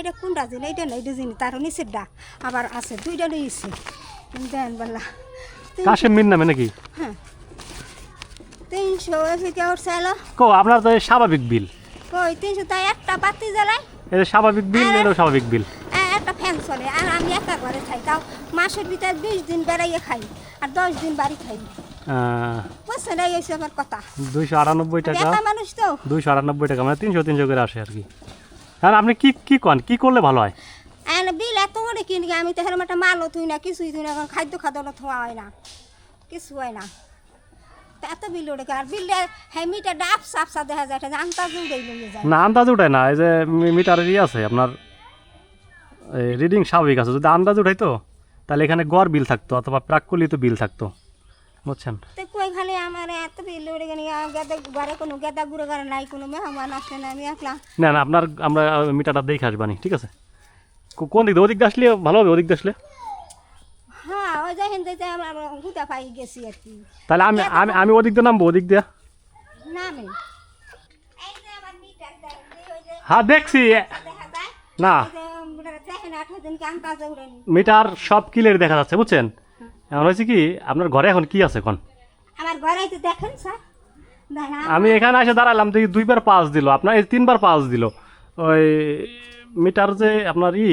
এটা কোনটা দিন এইটা না এইটা জিনিস তার নিচেরটা আবার আছে দুইটা নিয়েছে দেন বললা কাশেম মিন নামে নাকি? হ্যাঁ। তিনশো এফিকে উঠছে এলো কো আপনার তো স্বাভাবিক বিল। কই তিনশো তাই একটা বাতি জ্বালাই। এটা স্বাভাবিক বিল এটাও স্বাভাবিক বিল। একটা ফ্যান চলে আর আমি একা ঘরে খাই তাও মাসের ভিতরে বিশ দিন বেড়াইয়ে খাই আর দশ দিন বাড়ি খাই। বুঝছেন এই আমার কথা। দুইশো আটানব্বই টাকা। মানুষ তো। দুইশো আটানব্বই টাকা মানে তিনশো তিনশো করে আসে আর কি। আর আপনি কি কি কন? কি করলে ভালো হয়? এনে বিল এত করে কিনি আমি তো হেরম একটা মালও থুই না কিছুই থুই না এখন খাদ্য খাদ্য থোয়া হয় না। কিছু হয় না। তা এত বিল ওড়ে আর বিল হ্যাঁ মিটার ডাব সাপ সাপ দেখা যায় এটা লইয়ে যায়। না আন্দাজ উঠায় না এই যে মি- মিটারের ই আছে আপনার রিডিং স্বাভাবিক আছে। যদি আন্দাজ উঠাই তো তাহলে এখানে গড় বিল থাকতো অথবা প্রাক্কলিত বিল থাকতো। বুঝছেন? তো কই খালি আমার এত বিল উড়ে গেলে গেদা ঘরে কোনো গেদা গুঁড়ো ঘরে নাই কোনো মেহমান আসে না আমি একলা। না না আপনার আমরা মিটারটা দেখে আসবানি ঠিক আছে? কোন দিক ওদিক আসলে ভালো হবে ওদিক আসলে? হ্যাঁ ওই যে হিন্দে আমরা হুতা পাই গেছি আর কি। তাহলে আমি আমি আমি ওদিক দিয়ে নামবো ওদিক দিয়ে? হ্যাঁ দেখছি। না। মিটার সব কিলের দেখা যাচ্ছে বুঝছেন? এমন হয়েছে কি আপনার ঘরে এখন কি আছে এখন? আমার ঘরে তো দেখেন স্যার। আমি এখানে এসে দাঁড়ালাম দেখি দুইবার পাস দিল আপনার এই তিনবার পাস দিল। ওই মিটার যে আপনার ই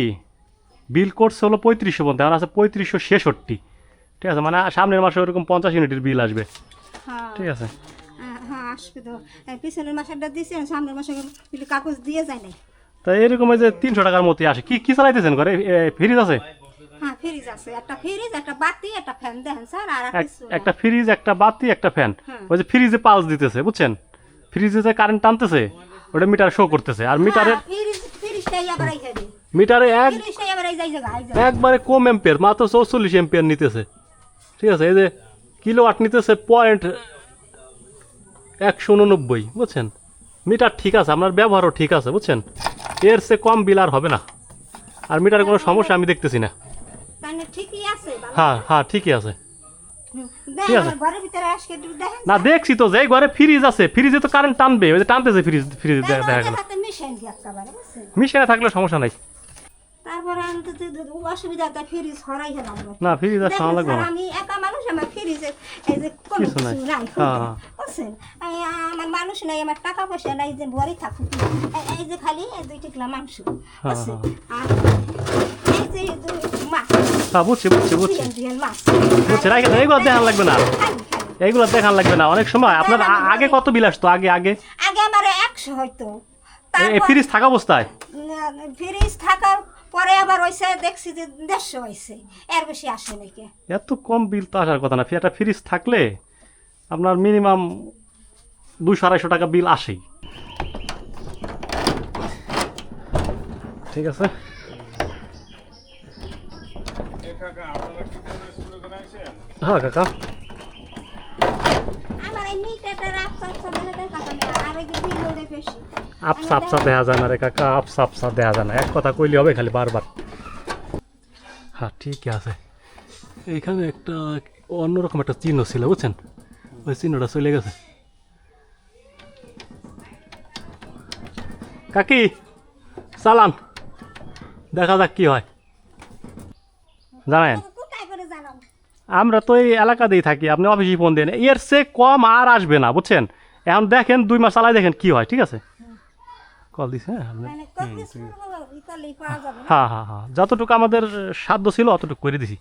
বিল করছে হলো পঁয়ত্রিশশো পর্যন্ত এখন আছে পঁয়ত্রিশশো ছেষট্টি। ঠিক আছে মানে সামনের মাসে ওরকম পঞ্চাশ ইউনিটের বিল আসবে। হ্যাঁ। ঠিক আছে। হ্যাঁ, হ্যাঁ আসবে তো। এই পিছনের মাসেরটা দিয়েছে সামনের মাসে কাগজ দিয়ে যায় নাই। তা এরকম যে তিনশো টাকার মতোই আসে। কি কি চালাইতেছেন ঘরে? ফ্রিজ আছে? ফ্রিজ আছে একটা ফ্রিজ একটা বাতি একটা ফ্যান। দেখেন স্যার আর একটা ফ্রিজ একটা বাতি একটা ফ্যান। ওই যে ফ্রিজে পালস দিতেছে বুঝছেন? ফ্রিজে যে কারেন্ট টানতেছে ওটা মিটার শো করতেছে। আর মিটারে যাবে মিটারে এক একবারে কম এম্পিয়ার মাত্র চৌচল্লিশ এম্পিয়ার নিতেছে। ঠিক আছে? এই যে কিলো আট নিতেছে পয়েন্ট একশো উননব্বই বুঝছেন? মিটার ঠিক আছে আপনার ব্যবহারও ঠিক আছে বুঝছেন? এর সে কম বিল আর হবে না। আর মিটারে কোনো সমস্যা আমি দেখতেছি না। হ্যাঁ হ্যাঁ ঠিকই আছে। ঠিক আছে। না দেখছি তো যে ঘরে ফ্রিজ আছে ফ্রিজে তো কারেন্ট টানবে ওই যে টানতেছে ফ্রিজ ফ্রিজ দেখা গেল। মেশিন বুঝছেন? থাকলে সমস্যা নাই। তারপরে আমি তো অসুবিধা তো ফ্রিজ হরাই গেলাম না ফ্রিজ আর দেখেন লাগবে আমি একা মানুষ আমার ফ্রিজে এই যে কোনো কিছু নাই। হ্যাঁ, হ্যাঁ। বুঝছেন? আমার মানুষ নাই আমার টাকা পয়সা নাই যে ভরে থাকুক। এই- এই যে খালি দুই টিকলা মাংস বুঝছেন? আর মাছ হ্যাঁ বুঝছি বুঝছি বুঝছি। বুঝছি রাখে দেন, এইগুলো দেখান লাগবে না। এইগুলো দেখান লাগবে না। অনেক সময় আপনার আগে কত বিল আসতো? আগে আগে? আগে আমার একশো হয়তো এই ফ্রিজ থাকা অবস্থায়? ফ্রিজ থাকার পরে আবার হয়েছে দেখছি যে দেড়শো হয়েছে এর বেশি আসে নাকি এত কম বিল তো আসার কথা না। একটা ফ্রিজ থাকলে আপনার মিনিমাম দুশো আড়াইশো টাকা বিল আসেই। ঠিক আছে হ্যাঁ কাকা আমার এই মিটারটা রাস্তা দেখা কথা না আর এই যে বিল ওরে বেশি আপসা আপসা দেখা যায় না রে কাকা আপসা আপসা দেখা যায় না। এক কথা কইলে হবে খালি বারবার। হ্যাঁ ঠিকই আছে। এইখানে একটা অন্যরকম একটা চিহ্ন ছিল বুঝছেন? ওই চিহ্নটা চলে গেছে। কাকি চালান দেখা যাক কি হয়। জানেন? আমরা তো এই এলাকাতেই থাকি আপনি অফিসে ফোন দেন। এর সে কম আর আসবে না বুঝছেন? এখন দেখেন দুই মাস চালাই দেখেন কি হয় ঠিক আছে? কল দিছে হ্যাঁ মানে। হ্যাঁ হ্যাঁ হ্যাঁ যতটুকু আমাদের সাধ্য ছিল অতটুকু করে দিছি।